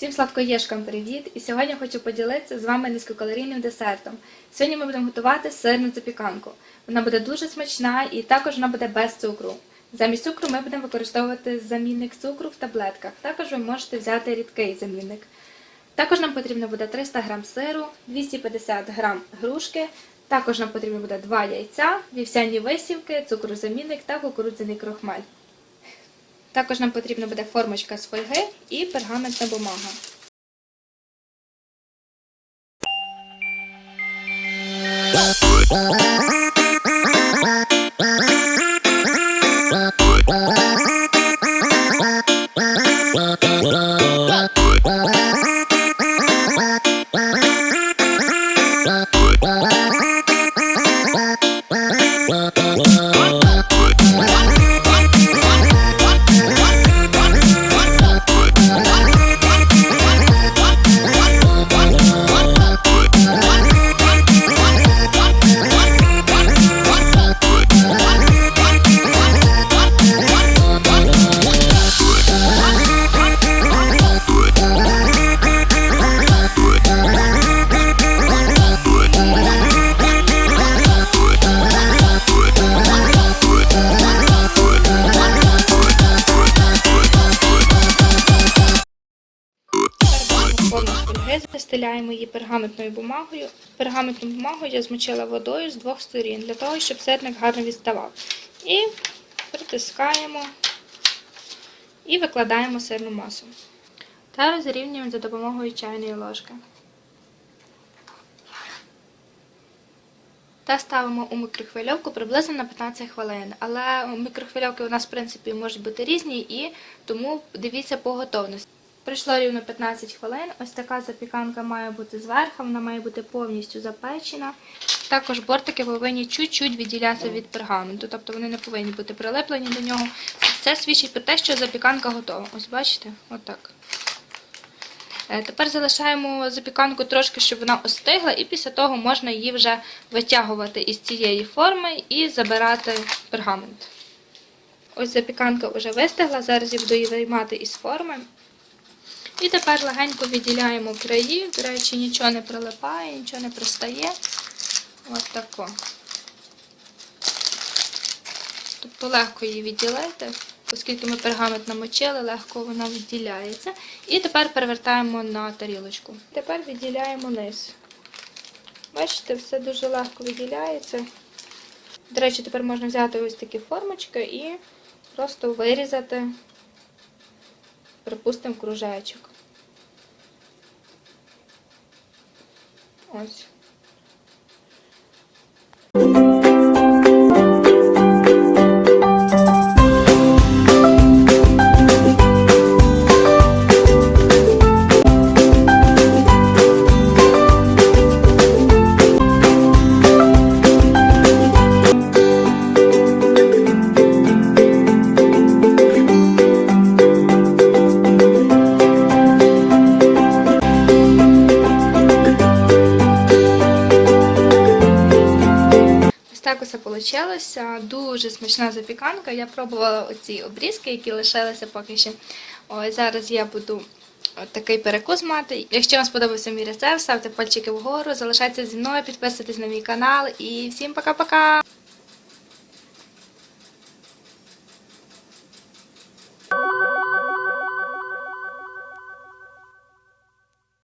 Всім сладкоєшкам привіт! І сьогодні хочу поділитися з вами низькокалорійним десертом. Сьогодні ми будемо готувати сирну запіканку. Вона буде дуже смачна і також вона буде без цукру. Замість цукру ми будемо використовувати замінник цукру в таблетках. Також ви можете взяти рідкий замінник. Також нам потрібно буде 300 г сиру, 250 г грушки. Також нам потрібно буде 2 яйця, вівсяні висівки, цукрозамінник та кукурудзяний крохмаль. Також нам потрібна буде формочка з фольги і пергаментна бумага. Повну фольги застеляємо її пергаментною бумагою. Пергаментну бумагу я змочила водою з двох сторін, для того, щоб сирник гарно відставав. І притискаємо і викладаємо сирну масу. Та розрівнюємо за допомогою чайної ложки. Та ставимо у мікрохвильовку приблизно на 15 хвилин. Але мікрохвильовки у нас, в принципі, можуть бути різні, і тому дивіться по готовності. Пройшло рівно 15 хвилин. Ось така запіканка має бути зверху, вона має бути повністю запечена. Також бортики повинні чуть-чуть відділятися від пергаменту, тобто вони не повинні бути прилеплені до нього. Це свідчить про те, що запіканка готова. Ось бачите? Отак. Е, Тепер залишаємо запіканку трошки, щоб вона остигла, і після того можна її вже витягувати із цієї форми і забирати пергамент. Ось запіканка вже вистигла, зараз я буду її виймати із форми. І тепер легенько відділяємо краї, до речі, нічого не прилипає, нічого не пристає. Ось тако. Тобто легко її відділити, оскільки ми пергамент намочили, легко вона відділяється. І тепер перевертаємо на тарілочку. Тепер відділяємо низ. Бачите, все дуже легко відділяється. До речі, тепер можна взяти ось такі формочки і просто вирізати, припустимо, кружечок. Ось. Так вийшло. Дуже смачна запіканка. Я пробувала оці обрізки, які лишилися поки що. Ось зараз я буду такий перекус мати. Якщо вам сподобався мій рецепт, ставте пальчики вгору, залишайтеся зі мною, підписуйтесь на мій канал і всім пока-пока!